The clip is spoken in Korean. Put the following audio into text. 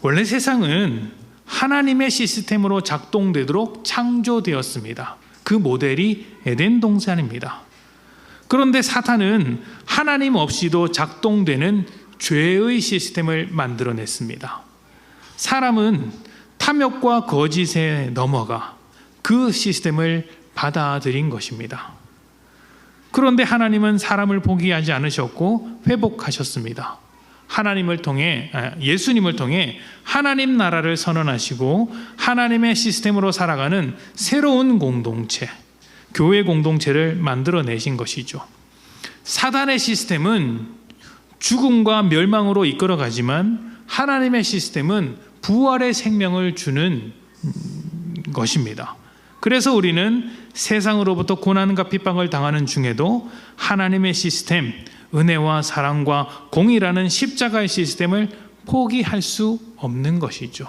원래 세상은 하나님의 시스템으로 작동되도록 창조되었습니다. 그 모델이 에덴 동산입니다. 그런데 사탄은 하나님 없이도 작동되는 죄의 시스템을 만들어냈습니다. 사람은 탐욕과 거짓에 넘어가 그 시스템을 받아들인 것입니다. 그런데 하나님은 사람을 포기하지 않으셨고 회복하셨습니다. 하나님을 통해 아, 예수님을 통해 하나님 나라를 선언하시고 하나님의 시스템으로 살아가는 새로운 공동체, 교회 공동체를 만들어 내신 것이죠. 사단의 시스템은 죽음과 멸망으로 이끌어 가지만 하나님의 시스템은 부활의 생명을 주는 음, 것입니다. 그래서 우리는 세상으로부터 고난과 핍박을 당하는 중에도 하나님의 시스템, 은혜와 사랑과 공의라는 십자가의 시스템을 포기할 수 없는 것이죠.